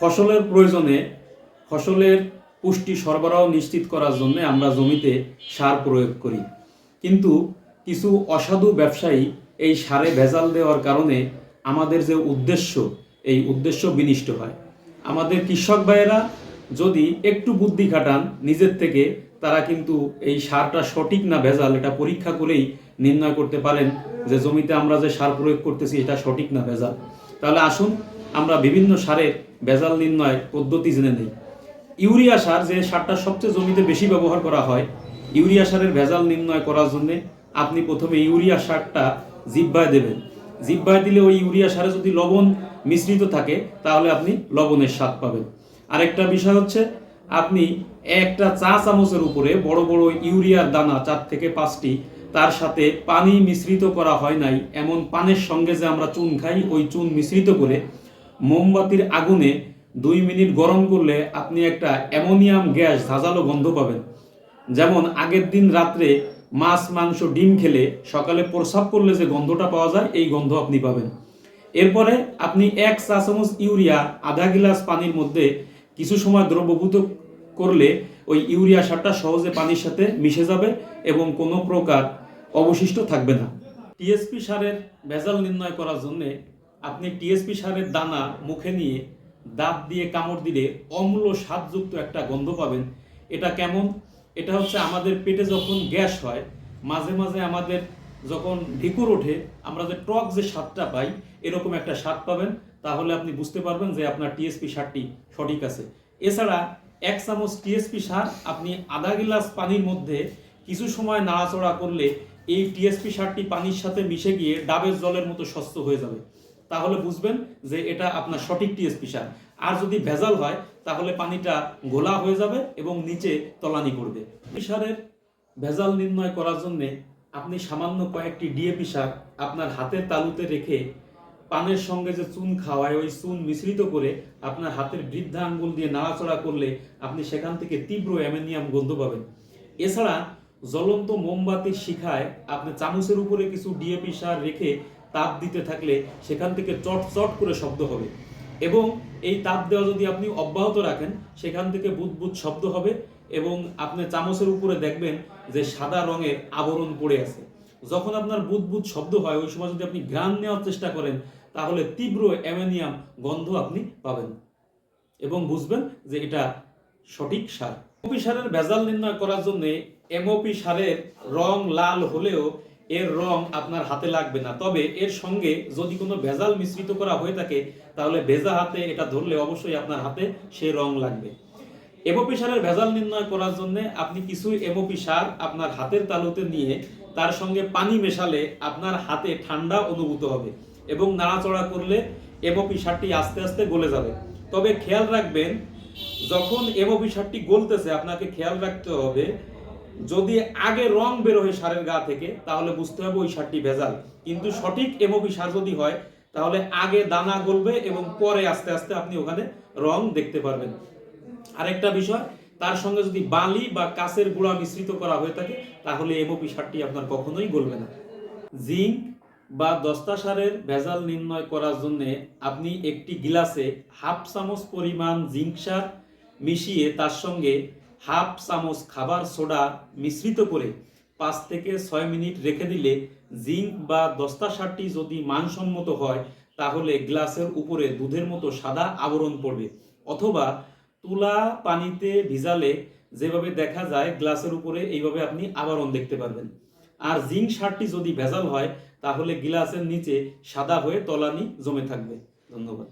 ফসলের প্রয়োজনে ফসলের পুষ্টি সরবরাহ নিশ্চিত করার জন্য আমরা জমিতে সার প্রয়োগ করি। কিন্তু কিছু অসাধু ব্যবসায়ী এই সারে ভেজাল দেওয়ার কারণে আমাদের যে উদ্দেশ্য, এই উদ্দেশ্য বিনিষ্ট হয়। আমাদের কৃষক ভাইয়েরা যদি একটু বুদ্ধি খাটান, নিজের থেকে তারা কিন্তু এই সারটা সঠিক না ভেজাল, এটা পরীক্ষা করেই নির্ণয় করতে পারেন যে জমিতে আমরা যে সার প্রয়োগ করতেছি, এটা সঠিক না ভেজাল। তাহলে আসুন আমরা বিভিন্ন সারের ভেজাল নির্ণয় পদ্ধতি জেনে নেই। ইউরিয়া সার যে সারটা সবচেয়ে জমিতে বেশি ব্যবহার করা হয়, ইউরিয়া সারের ভেজাল নির্ণয় করার জন্য আপনি প্রথমে ইউরিয়া সারটা জিব্বায় দেবেন। জিব্বায় দিলে ওই ইউরিয়া সারে যদি লবণ মিশ্রিত থাকে, তাহলে আপনি লবণের স্বাদ পাবেন। আরেকটা বিষয় হচ্ছে, আপনি একটা চা চামচের উপরে বড় বড় ইউরিয়ার দানা চার থেকে পাঁচটি, তার সাথে পানি মিশ্রিত করা হয় নাই, এমন পানের সঙ্গে যে আমরা চুন খাই, ওই চুন মিশ্রিত করে মোমবাতির আগুনে দুই মিনিট গরম করলে আপনি একটা অ্যামোনিয়াম গ্যাস ঝাঁঝালো গন্ধ পাবেন। যেমন আগের দিন রাত্রে মাছ, মাংস, ডিম খেলে সকালে প্রস্রাব করলে যে গন্ধটা পাওয়া যায়, এই গন্ধ আপনি পাবেন। এরপরে আপনি এক চা চামচ ইউরিয়া, আধা গিলাস পানির মধ্যে কিছু সময় দ্রবভূত করলে ওই ইউরিয়া সারটা সহজে পানির সাথে মিশে যাবে এবং কোনো প্রকার অবশিষ্ট থাকবে না। টিএসপি সারের ভেজাল নির্ণয় করার জন্য আপনি টিএসপি সারের দানা মুখে নিয়ে দাঁত দিয়ে কামড় দিলে অম্ল স্বাদযুক্ত একটা গন্ধ পাবেন। এটা কেমন? এটা হচ্ছে আমাদের পেটে যখন গ্যাস হয়, মাঝে মাঝে আমাদের যখন ঢিকুর ওঠে, আমরা যে টক যে স্বাদটা পাই, এরকম একটা স্বাদ পাবেন। তাহলে আপনি বুঝতে পারবেন যে আপনার টিএসপি সারটি সঠিক আছে। এছাড়া এক চামচ টিএসপি সার আপনি আধা গিলাস পানির মধ্যে কিছু সময় নাড়াচড়া করলে এই টিএসপি সারটি পানির সাথে মিশে গিয়ে ডাবের জলের মতো স্বচ্ছ হয়ে যাবে। তাহলে বুঝবেন যে এটা আপনার সঠিক টিএসপি সার। আর যদি ভেজাল হয়, তাহলে পানিটা গোলা হয়ে যাবে এবং নিচে তলানি করবে। সারের ভেজাল নির্ণয় করার জন্য আপনি সামান্য কয়েকটি ডিএপি সার আপনার হাতের তালুতে রেখে পানের সঙ্গে যে চুন খাওয়ায়, ওই চুন মিশ্রিত করে আপনার হাতের বৃদ্ধা আঙ্গুল দিয়ে নাড়াচড়া করলে আপনি সেখান থেকে তীব্র অ্যামোনিয়াম গন্ধ পাবেন। এছাড়া জ্বলন্ত মোমবাতির শিখায় আপনি চামচের উপরে কিছু ডিএপি সার রেখে তাপ দিতে থাকলে সেখান থেকে চট চট করে শব্দ হবে। এবং এই তাপ দেওয়া যদি আপনি অব্যাহত রাখেন, সেখান থেকে বুদবুদ শব্দ হবে এবং আপনি চামচের উপরে দেখবেন যে সাদা রঙের আবরণ পড়ে আছে। যখন আপনার বুদবুদ শব্দ হয়, ওই সময় যদি আপনি ঘ্রাণ নেওয়ার চেষ্টা করেন, তাহলে তীব্র অ্যামোনিয়াম গন্ধ আপনি পাবেন এবং বুঝবেন যে এটা সঠিক সার। এমওপি সারের ভেজাল নির্ণয় করার জন্য এমওপি সারের রং লাল হলেও এর রং আপনার হাতে লাগবে না। তবে এর সঙ্গে যদি কোনো ভেজাল মিশ্রিত করা হয়ে থাকে, তাহলে ভেজা হাতে এটা ধরলে অবশ্যই আপনার হাতে সে রং লাগবে। এমওপি সারের ভেজাল নির্ণয় করার জন্য আপনি কিছু এমওপি সার আপনার হাতের তালুতে নিয়ে তার সঙ্গে পানি মেশালে আপনার হাতে ঠান্ডা অনুভূত হবে এবং নাড়াচড়া করলে এমওপি সারটি আস্তে আস্তে গলে যাবে। তবে খেয়াল রাখবেন, যখন এমওপি সারটি গলতেছে, আপনাকে খেয়াল রাখতে হবে যদি আগে রং বেরোয় সারের গা থেকে, তাহলে বুঝতে হবে ওই সারটি ভেজাল। কিন্তু সঠিক এমওপি সার যদি হয়, তাহলে আগে দানা গলবে এবং পরে আস্তে আস্তে আপনি ওখানে রং দেখতে পারবেন। আরেকটা বিষয়, তার সঙ্গে যদি বালি বা কাঁচের গুঁড়া মিশ্রিত করা হয়ে থাকে, তাহলে এমওপি সারটি আপনার কখনোই গলবে না। জিঙ্ক বা দস্তা সারের ভেজাল নির্ণয় করার জন্য আপনি একটি গিলাসে হাফ চামচ পরিমাণ জিঙ্ক সার মিশিয়ে তার সঙ্গে হাফ চামচ খাবার সোডা মিশ্রিত করে পাঁচ থেকে ছয় মিনিট রেখে দিলে জিঙ্ক বা দস্তা সারটি যদি মানসম্মত হয়, তাহলে গ্লাসের উপরে দুধের মতো সাদা আবরণ পড়বে। অথবা তুলা পানিতে ভিজালে যেভাবে দেখা যায় গ্লাসের উপরে এইভাবে আপনি আবরণ দেখতে পারবেন। আর জিঙ্ক সারটি যদি ভেজাল হয়, তাহলে গ্লাসের নিচে সাদা হয়ে তলানি জমে থাকবে। ধন্যবাদ।